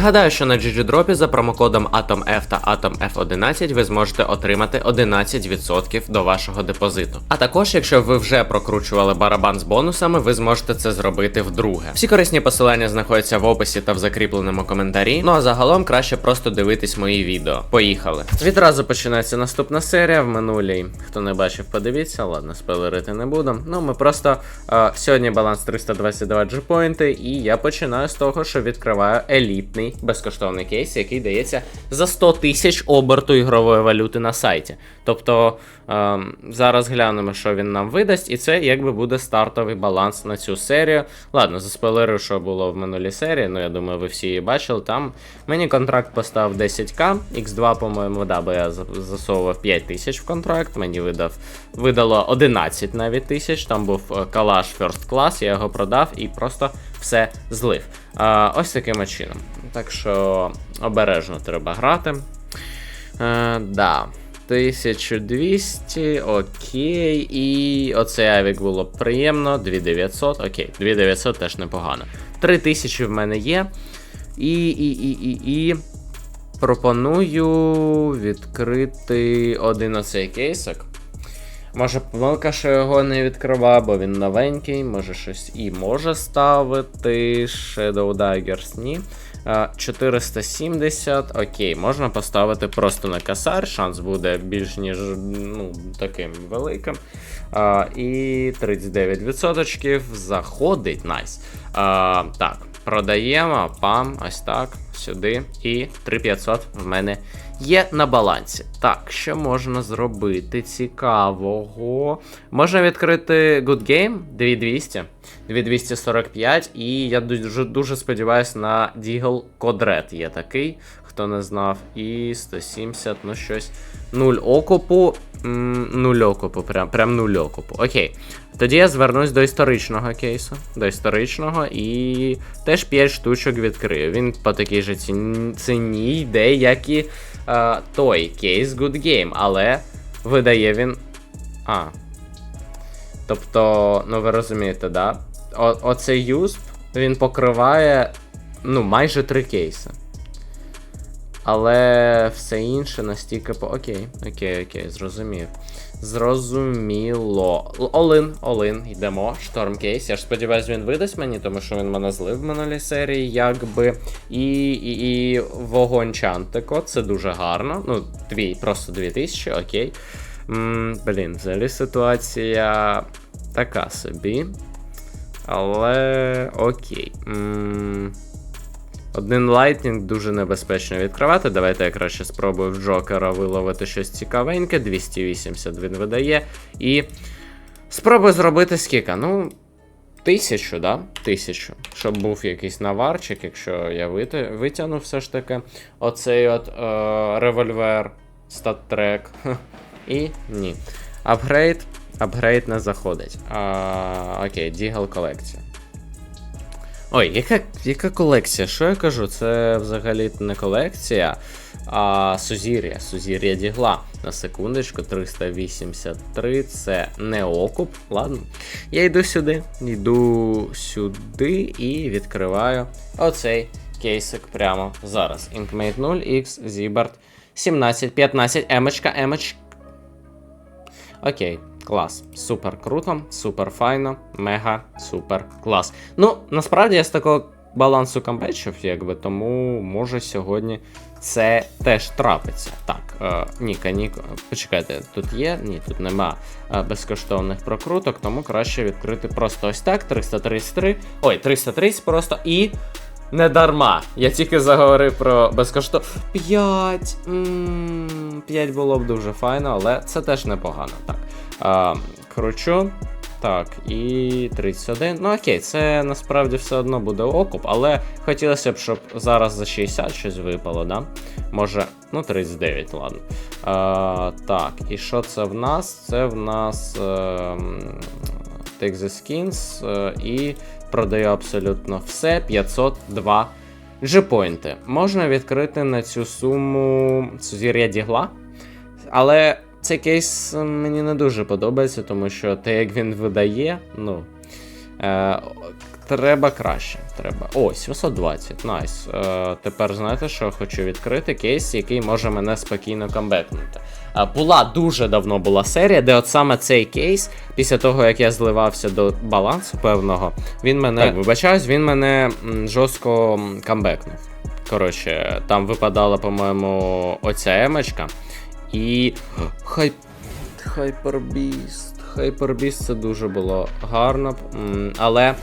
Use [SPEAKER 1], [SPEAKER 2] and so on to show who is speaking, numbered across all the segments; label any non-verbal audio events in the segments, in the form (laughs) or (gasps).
[SPEAKER 1] Нагадаю, що на GGDrop за промокодом AtomF та AtomF11 ви зможете отримати 11% до вашого депозиту. А також, якщо ви вже прокручували барабан з бонусами, ви зможете це зробити вдруге. Всі корисні посилання знаходяться в описі та в закріпленому коментарі. Ну а загалом краще просто дивитись мої відео. Поїхали. Відразу починається наступна серія в минулій. Хто не бачив, подивіться. Ладно, спойлерити не буду. Ну ми просто е, сьогодні баланс 322 джипоінти, і я починаю з того, що відкриваю елітний безкоштовний кейс, який дається за 100 тисяч оберту ігрової валюти на сайті. Тобто е, зараз глянемо, що він нам видасть, і це якби буде стартовий баланс на цю серію. Ладно, заспойлерю, що було в минулій серії, ну я думаю, ви всі її бачили. Там мені контракт поставив 10к, X2, по-моєму, да, бо я засовував 5 тисяч в контракт, мені видав, видало 11 навіть тисяч. Там був е, калаш First Class, я його продав і просто все злив. А, ось таким чином. Так що обережно треба грати. Е, да. 1200, окей. І оцей авік було приємно. 2900, окей, 2900 теж непогано. 3000 в мене є. І, і, і, і, і. Пропоную відкрити один оцей кейсик. Може, помилка, що його не відкривав, бо він новенький, може щось і може ставити. Shadow Daggers, ні. Е, 470, окей, можна поставити просто на косарь, шанс буде більш ніж ну, таким великим. І 39% заходить, найс. А, так, продаємо, пам, ось так, сюди. І 3500 в мене є на балансі. Так, що можна зробити цікавого? Можна відкрити Good Game 2200, 2245, і я дуже, дуже сподіваюся на Deagle Кодрет є такий, хто не знав. І 170, ну щось. 0 окупу. м, 0 окупу, прям, прям 0 окупу. Окей. Тоді я звернусь до історичного кейсу. До історичного і теж 5 штучок відкрию. Він по такій же ціні йде, як і е, той кейс Good Game, але видає він. А. Тобто, ну ви розумієте, да? О, оцей юсп він покриває ну, майже три кейси. Але все інше настільки по. Окей, окей, окей, зрозумів. Зрозуміло. Олин, Олин, йдемо. Шторм кейс. Я ж сподіваюся, він видасть мені, тому що він мене злив в минулій серії, якби. І, і, і вогонь Чантико, це дуже гарно. Ну, твій, просто 2000, окей. м блін, взагалі ситуація така собі. Але окей. м один лайтнінг дуже небезпечно відкривати. Давайте я краще спробую в Джокера виловити щось цікавеньке. 280 він видає. І спробую зробити скільки. Ну, тисячу, да? Тисячу. Щоб був якийсь наварчик, якщо я вит- витягну все ж таки оцей от е, револьвер, стат-трек. І ні. Апгрейд. Апгрейд не заходить. А, окей, Дігл колекція. Ой, яка, яка колекція? Що я кажу? Це взагалі не колекція, а сузір'я. Сузір'я дігла. На секундочку, 383 це не окуп. Ладно. Я йду сюди, йду сюди і відкриваю оцей кейсик прямо зараз. Inkmate 0, X, Zibart 17, 15, емочка, емоч. Окей, клас. Супер круто, супер файно, мега супер клас. Ну, насправді я з такого балансу камбечів, якби, тому може сьогодні це теж трапиться. Так, е, Ніка, Ніка, почекайте, тут є? Ні, тут нема е, безкоштовних прокруток, тому краще відкрити просто ось так. 333. Ой, 330 просто і. Не дарма. Я тільки заговорив про безкоштовно. 5. 5 було б дуже файно, але це теж непогано. Так. А, кручу. Так, і 31. Ну окей, це насправді все одно буде окуп, але хотілося б, щоб зараз за 60 щось випало, да? Може, ну 39, ладно. А, так, і що це в нас? Це в нас е, м, Take the Skins е, і продаю абсолютно все. 502 G-поінти. Можна відкрити на цю суму сузір'я дігла. Але цей кейс мені не дуже подобається, тому що те, як він видає, ну. Е, Треба краще. Треба. О, 720, найс. Е, тепер знаєте, що хочу відкрити кейс, який може мене спокійно камбекнути. Е, була дуже давно була серія, де от саме цей кейс, після того як я зливався до балансу певного, він мене. Так, вибачаюсь, він мене жорстко камбекнув. Коротше, там випадала, по-моєму, оця емочка. І. (gasps) Хай. Хайпербіст. Хайпербіст це дуже було гарно. Але.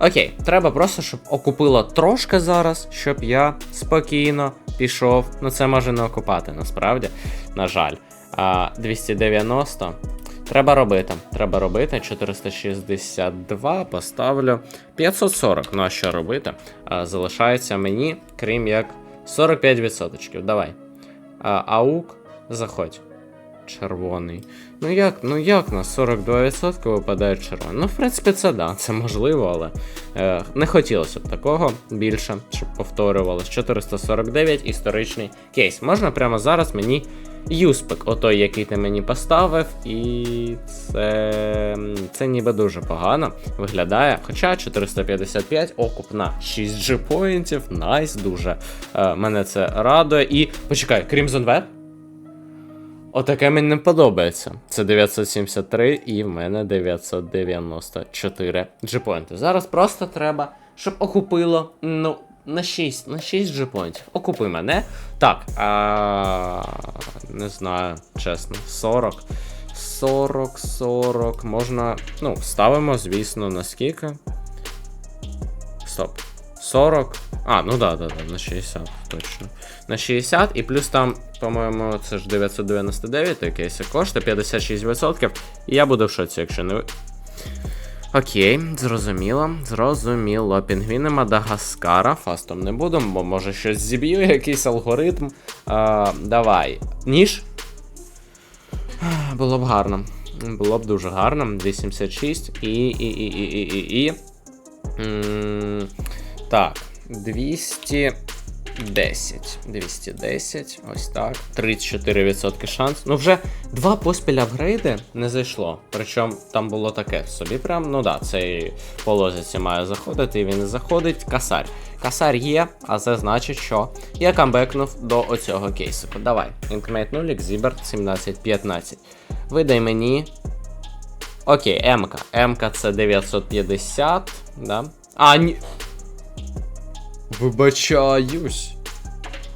[SPEAKER 1] Окей, треба просто, щоб окупило трошки зараз, щоб я спокійно пішов. Ну це може не окупати, насправді. На жаль. А 290. Треба робити. Треба робити. 462 поставлю. 540. Ну а що робити? А, залишається мені, крім як 45%. Давай. А, аук, заходь. Червоний. Ну як, ну як на 42% випадає червоний? Ну, в принципі, це да, це можливо, але е, не хотілося б такого більше, щоб повторювалось. 449 історичний кейс. Можна прямо зараз мені юспек, отой, який ти мені поставив, і це, це ніби дуже погано виглядає. Хоча 455 окуп на 6 G поінтів, найс, дуже е, мене це радує. І почекай, Crimson Web? Отаке мені не подобається. Це 973 і в мене 994 джипоінти. Зараз просто треба, щоб окупило, ну, на 6, на 6 джипоінтів. Окупи мене. Так, а, не знаю, чесно, 40. 40, 40. Можна. Ну, ставимо, звісно, на скільки. Стоп. 40. А, ну да, да, да, на 60, точно. На 60, і плюс там, по-моєму, це ж 999 якийсь коштує 56%. І я буду в шоці, якщо не. Окей, зрозуміло, зрозуміло. Пінгвіни Мадагаскара. Фастом не буду, бо може щось зіб'ю, якийсь алгоритм. А, давай. Ніж? Було б гарно. Було б дуже гарно. 86 і. і. і. і. і. і. і. Так, 210. 210, ось так. 34% шанс. Ну, вже два поспіль апгрейди не зайшло. Причому там було таке собі. Прям, ну да, цей по лозиці має заходити, і він не заходить. Касарь. Касар є, а це значить, що я камбекнув до оцього кейсику. Давай. Інкмейт нулік, Зібер 1715. Видай мені. Окей, МК. МК це 950, да? А, ні. Вибачаюсь.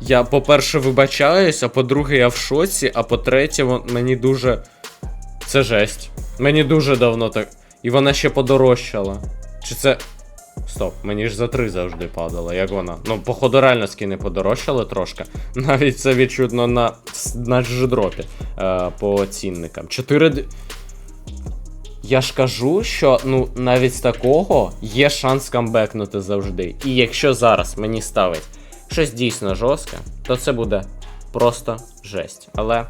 [SPEAKER 1] Я, по-перше, вибачаюсь, а по-друге, я в шоці, а по-третє, мені дуже. Це жесть. Мені дуже давно так. І вона ще подорожчала. Чи це. Стоп, мені ж за 3 завжди падало, як вона. Ну, походу, реально скини подорожчали трошки. (laughs) Навіть це відчутно на, на джедропі е, по цінникам. 4. Я ж кажу, що ну навіть з такого є шанс камбекнути завжди. І якщо зараз мені ставить щось дійсно жорстке, то це буде просто жесть. Але.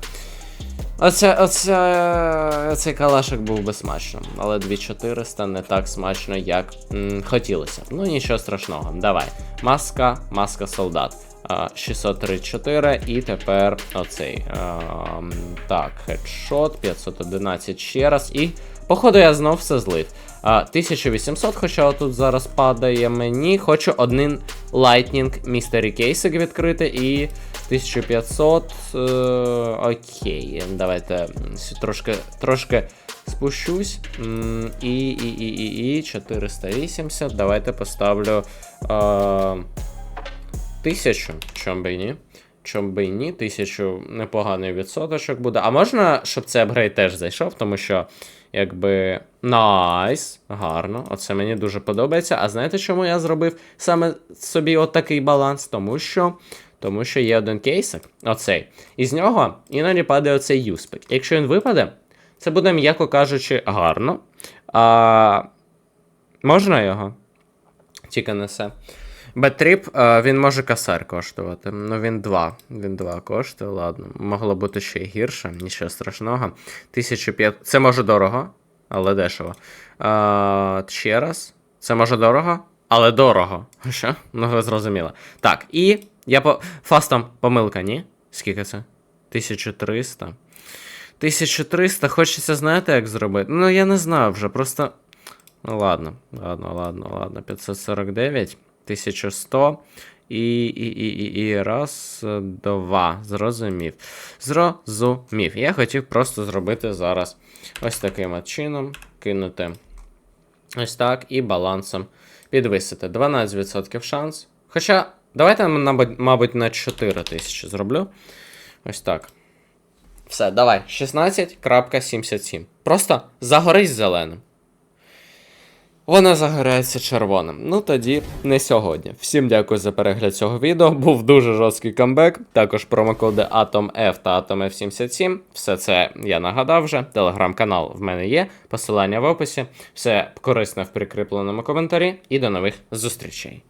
[SPEAKER 1] Оце, оце, цей калашик був би смачно, але 2400 не так смачно, як м, хотілося. Ну нічого страшного. Давай. Маска, маска солдат. 634 і тепер оцей. ем, так, хедшот, 511 ще раз. І, походу, я знов все злив. А, 1800, хоча тут зараз падає мені. Хочу один Lightning Mystery Кейсик відкрити і 1500. Е, окей, давайте трошки, трошки спущусь. І, і, і, і, і 480. Давайте поставлю. Е, Тисячу, чом би ні. Чом би і ні, тисячу непоганий відсоточок буде. А можна, щоб цей апгрейд теж зайшов, тому що, якби. Найс, гарно. Оце мені дуже подобається. А знаєте, чому я зробив саме собі отакий баланс? Тому що. Тому що є один кейсик, оцей. І з нього іноді падає оцей юспик. Якщо він випаде, це буде, м'яко кажучи, гарно. А... Можна його? Тільки несе. Бетріп, е, він може касар коштувати. Ну він 2. Він 2 коштує, ладно. Могло бути ще гірше, нічого страшного. 1500. Це може дорого, але дешево. Е, ще раз. Це може дорого, але дорого. (laughs) Що? Ну, ви зрозуміли. Так, і я по. Фастом помилка, ні? Скільки це? 1300. 1300, хочеться, знаєте, як зробити? Ну, я не знаю вже, просто. Ну ладно, ладно, ладно, ладно. 549, 1100. І, і, і, і, і раз, два. Зрозумів. Зрозумів. Я хотів просто зробити зараз ось таким от чином. Кинути ось так і балансом підвисити. 12% шанс. Хоча, давайте, мабуть, на 4 тисячі зроблю. Ось так. Все, давай. 16.77. Просто загорись зеленим. Вона загорається червоним. Ну тоді не сьогодні. Всім дякую за перегляд цього відео. Був дуже жорсткий камбек. Також промокоди AtomF та AtomF77. Все це я нагадав вже. Телеграм-канал в мене є. Посилання в описі. Все корисне в прикріпленому коментарі. І до нових зустрічей.